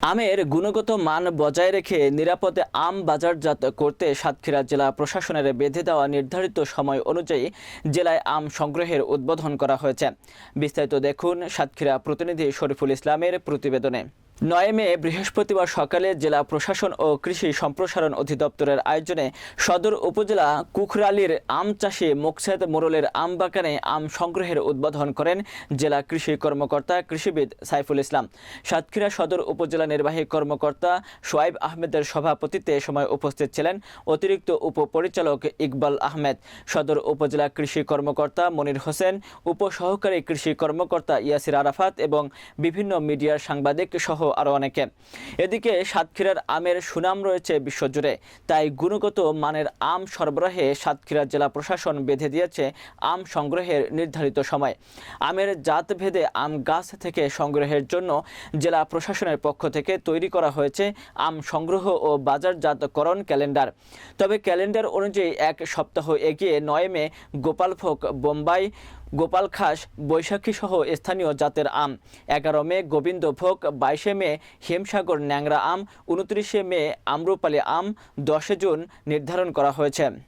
আমের গুণগত মান বজায় রেখে নিরাপদে আম বাজারজাত করতে সাতক্ষীরা জেলা প্রশাসনের বেঁধে দেওয়া নির্ধারিত সময় অনুযায়ী জেলায় আম সংগ্রহের উদ্বোধন করা হয়েছে। বিস্তারিত দেখুন সাতক্ষীরা প্রতিনিধি শরীফুল ইসলামের প্রতিবেদনে। নয় মে, বৃহস্পতিবার সকালে জেলা প্রশাসন ও কৃষি সম্প্রসারণ অধিদপ্তরের আয়োজনে সদর উপজেলা কুখরালির আম চাষি মোকসেদ মোরলের আম বাগানে আম সংগ্রহের উদ্বোধন করেন জেলা কৃষি কর্মকর্তা কৃষিবিদ সাইফুল ইসলাম। সাতক্ষীরা সদর উপজেলা নির্বাহী কর্মকর্তা সোয়াইব আহমেদের সভাপতিত্বে সময় উপস্থিত ছিলেন অতিরিক্ত উপপরিচালক ইকবাল আহমেদ, সদর উপজেলা কৃষি কর্মকর্তা মনির হোসেন, উপসহকারী কৃষি কর্মকর্তা ইয়াসির আরাফাত এবং বিভিন্ন মিডিয়ার সাংবাদিক আরও অনেকে। এদিকে সাতক্ষীরার আমের সুনাম রয়েছে বিশ্বজুড়ে, তাই গুণগত মানের আম সরবরাহে সাতক্ষীরা জেলা প্রশাসন বেঁধে দিয়েছে আম সংগ্রহের নির্ধারিত সময়। আমের জাত জাতভেদে আম গাছ থেকে সংগ্রহের জন্য জেলা প্রশাসনের পক্ষ থেকে তৈরি করা হয়েছে আম সংগ্রহ ও বাজারজাতকরণ ক্যালেন্ডার। তবে ক্যালেন্ডার অনুযায়ী এক সপ্তাহ এগিয়ে নয় মে গোপালভোগ, বোম্বাই গোপাল খাস বৈশাখী সহ স্থানীয় জাতের আম। এগারো মে, গোবিন্দভোগ, বাইশে মে, হেমসাগর ন্যাংরা আম, উনত্রিশে মে, আম্রপালি আম, দশে জুন নির্ধারণ করা হয়েছে।